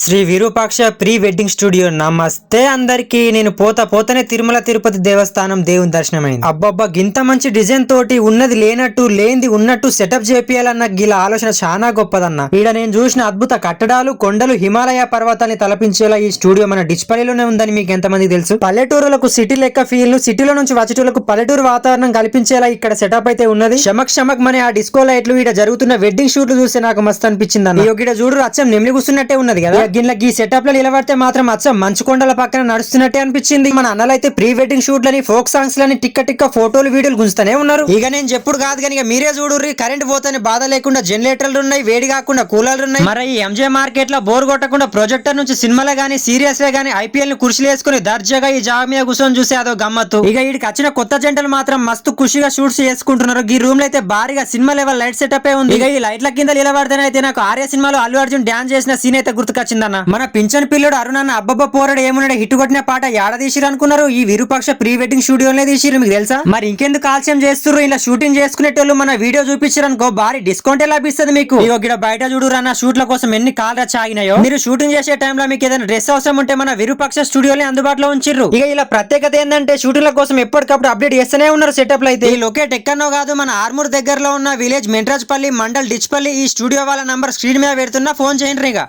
Shri Virupaksha pre wedding studio. నమస్తే అందరికి. నేను పోత పోతనే తిరుమల తిరుపతి దేవస్థానం దేవుని దర్శనమైంది. అబ్బబ్బా గింత మంచి డిజైన్ తోటి ఉన్నది లేనట్టు లేనిది ఉన్నట్టు సెటప్ చేపియాలన్న గీల ఆలోచన చాలా గొప్పదన్న. ఈడ నేను చూసిన అద్భుత కట్టడాలు కొండలు హిమాలయ పర్వతాన్ని తలపించేలా ఈ స్టూడియో మన డిచ్పల్లిలోనే ఉందని మీకు ఎంతమంది తెలుసు? పల్లెటూరులకు సిటీ లెక్క ఫీల్ సిటీలో నుంచి వచ్చేటోళ్ళకు పల్లెటూరు వాతావరణం కల్పించేలా ఇక్కడ సెటప్ అయితే ఉన్నది. షమక్ షమక్ మనే ఆ డిస్కో లైట్లు ఈడ జరుగుతున్న వెడ్డింగ్ షూట్లు చూస్తే నాకు మస్తు అనిపించింది అన్న ఈడ చూడు అచ్చం నెమ్మి కూర్చున్నట్టే ఉన్నది కదా? గిన్నె ఈ సెటప్లో నిలబడితే మాత్రం అచ్చం మంచు కొండల పక్కన నడుస్తున్నట్టే అనిపించింది. మన అన్నలైతే ప్రీ వెడ్డింగ్ షూట్ లని ఫోక్ సాంగ్స్ లని టిక్క టిక్క ఫోటోలు వీడియోలు గుంజుతూనే ఉన్నారు. ఇక నేను చెప్పుడు కాదు కానీ ఇక మీరే చూడుర్రి కరెంట్ పోతానే బాధ లేకుండా జనరేటర్లు ఉన్నాయి వేడి కాకుండా కూలర్లు ఉన్నాయి. మరి ఈ ఎంజే మార్కెట్లో బోర్ కొట్టకుండా ప్రొజెక్టర్ నుంచి సినిమాలే గానీ సీరియస్ లే గానీ ఐపీఎల్ని కుర్చీలు వేసుకుని దర్జాగా ఈ జాగ మీద కూర్చొని చూసే అదో గమ్మత్తు. ఇక వీడికి వచ్చిన కొత్త జంటలు మాత్రం మస్తు ఖుషిగా షూట్స్ చేసుకుంటున్నారు. ఈ రూమ్లో అయితే భారీగా సినిమా లెవెల్ లైట్ సెటప్ ఉంది. ఇక ఈ లైట్ల కింద నిలబడితేనైతే నాకు ఆర్య సినిమాలో అల్లు అర్జున్ డాన్స్ చేసిన సీన్ అయితే వచ్చిందన్న మన పింఛన్ పిల్లడు అరుణన్న అబ్బబ్బ పోరడు ఏమున్నాడు? హిట్ కొట్టిన పాట యాడ తీసిరు అనుకున్నారు ఈ విరూపాక్ష ప్రీ వెడ్డింగ్ స్టూడియోనే తీసిరు మీకు తెలుసా? మరి ఇంకెందుకు ఆలస్యం చేస్తున్నారు ఇలా షూటింగ్ చేసుకునేటోళ్ళు మన వీడియో చూపించారు అనుకో భారీ డిస్కౌంట్ లభిస్తుంది మీకు? ఇగో బయట చూడు షూట్ల కోసం ఎన్ని కాల్ రచ్చ మీరు షూటింగ్ చేసే టైంలో మీకు ఏదైనా డ్రెస్ అవసరం ఉంటే మన విరూపాక్ష స్టూడియోలే అందుబాటులో ఉంచిర్రు. ఇక ఇలా ప్రత్యేకత ఏంటంటే షూటింగ్ల కోసం ఎప్పటికప్పుడు అప్డేట్ చేస్తూనే ఉన్నారు సెటప్ అయితే. ఈ లొకేట్ ఎక్కడో కాదు మన ఆర్మూర్ దగ్గరలో ఉన్న విలేజ్ మెంట్రాజ్పల్లి మండల్ డిచ్పల్లి ఈ స్టూడియో వాళ్ళ నంబర్ స్క్రీన్ మీద పెడుతున్నా ఫోన్ చేయండి ఇక